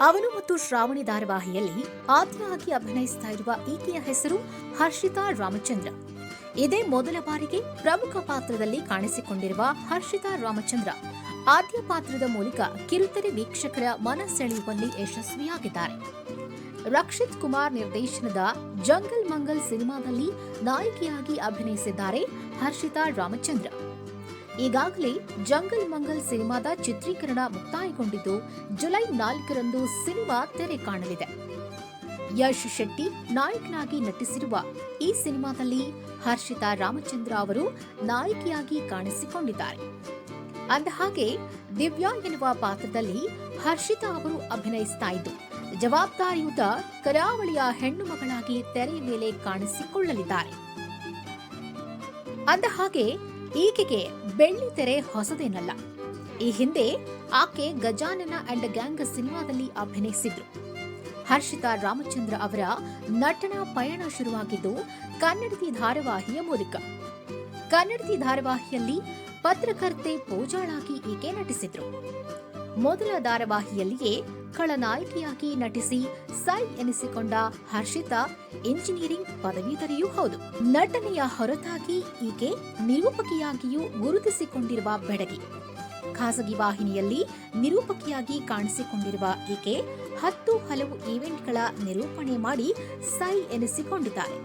ಅವನು ಮತ್ತು ಶ್ರಾವಣಿ ಧಾರಾವಾಹಿಯಲ್ಲಿ ಆದ್ಯವಾಗಿ ಅಭಿನಯಿಸ್ತಾ ಇರುವ ಈಕೆಯ ಹೆಸರು ಹರ್ಷಿತಾ ರಾಮಚಂದ್ರ. ಇದೇ ಮೊದಲ ಬಾರಿಗೆ ಪ್ರಮುಖ ಪಾತ್ರದಲ್ಲಿ ಕಾಣಿಸಿಕೊಂಡಿರುವ ಹರ್ಷಿತಾ ರಾಮಚಂದ್ರ ಆದ್ಯ ಪಾತ್ರದ ಮೂಲಕ ಕಿರುತೆರೆ ವೀಕ್ಷಕರ ಮನ ಸೆಳೆಯುವಲ್ಲಿ ಯಶಸ್ವಿಯಾಗಿದ್ದಾರೆ. ರಕ್ಷಿತ್ ಕುಮಾರ್ ನಿರ್ದೇಶನದ ಜಂಗಲ್ ಮಂಗಲ್ ಸಿನಿಮಾದಲ್ಲಿ ನಾಯಕಿಯಾಗಿ ಅಭಿನಯಿಸಿದ್ದಾರೆ ಹರ್ಷಿತಾ ರಾಮಚಂದ್ರ. ಈಗಾಗಲೇ ಜಂಗಲ್ ಮಂಗಲ್ ಸಿನಿಮಾದ ಚಿತ್ರೀಕರಣ ಮುಕ್ತಾಯಗೊಂಡಿದ್ದು ಜುಲೈ ನಾಲ್ಕರಂದು ಸಿನಿಮಾ ತೆರೆ ಕಾಣಲಿದೆ. ಯಶ್ ಶೆಟ್ಟಿ ನಾಯಕನಾಗಿ ನಟಿಸಿರುವ ಈ ಸಿನಿಮಾದಲ್ಲಿ ಹರ್ಷಿತಾ ರಾಮಚಂದ್ರ ಅವರು ನಾಯಕಿಯಾಗಿ ಕಾಣಿಸಿಕೊಂಡಿದ್ದಾರೆ. ಅಂದಹಾಗೆ ದಿವ್ಯಾ ಎನ್ನುವ ಪಾತ್ರದಲ್ಲಿ ಹರ್ಷಿತಾ ಅವರು ಅಭಿನಯಿಸ್ತಾ ಇದ್ದು, ಜವಾಬ್ದಾರಿಯುತ ಕರಾವಳಿಯ ಹೆಣ್ಣು ಮಗಳಾಗಿ ತೆರೆಯ ಮೇಲೆ ಕಾಣಿಸಿಕೊಳ್ಳಲಿದ್ದಾರೆ. ಅಂದಹಾಗೆ ಈಕೆಗೆ ಬೆಳ್ಳಿ ತೆರೆ ಹೊಸದೇನಲ್ಲ. ಈ ಹಿಂದೆ ಆಕೆ ಗಜಾನನ ಅಂಡ್ ಗ್ಯಾಂಗ್ ಸಿನಿಮಾದಲ್ಲಿ ಅಭಿನಯಿಸಿದ್ರು. ಹರ್ಷಿತಾ ರಾಮಚಂದ್ರ ಅವರ ನಟನ ಪಯಣ ಶುರುವಾಗಿದ್ದು, ಕನ್ನಡತಿ ಧಾರಾವಾಹಿಯ ಮೂಲಕ. ಕನ್ನಡತಿ ಧಾರಾವಾಹಿಯಲ್ಲಿ ಪತ್ರಕರ್ತೆ ಪೂಜಾಳಾಗಿ ಈಕೆ ನಟಿಸಿದ್ರು. ಮೊದಲ ಧಾರಾವಾಹಿಯಲ್ಲಿಯೇ ಖಳನಾಯಕಿಯಾಗಿ ನಟಿಸಿ ಸೈ ಎನಿಸಿಕೊಂಡ ಹರ್ಷಿತಾ ಎಂಜಿನಿಯರಿಂಗ್ ಪದವೀಧರೆಯೂ ಹೌದು. ನಟನೆಯ ಹೊರತಾಗಿ ಈಕೆ ನಿರೂಪಕಿಯಾಗಿಯೂ ಗುರುತಿಸಿಕೊಂಡಿರುವ ಬೆಡಗಿ. ಖಾಸಗಿ ವಾಹಿನಿಯಲ್ಲಿ ನಿರೂಪಕಿಯಾಗಿ ಕಾಣಿಸಿಕೊಂಡಿರುವ ಈಕೆ ಹತ್ತು ಹಲವು ಈವೆಂಟ್ಗಳ ನಿರೂಪಣೆ ಮಾಡಿ ಸೈ ಎನಿಸಿಕೊಂಡಿದ್ದಾರೆ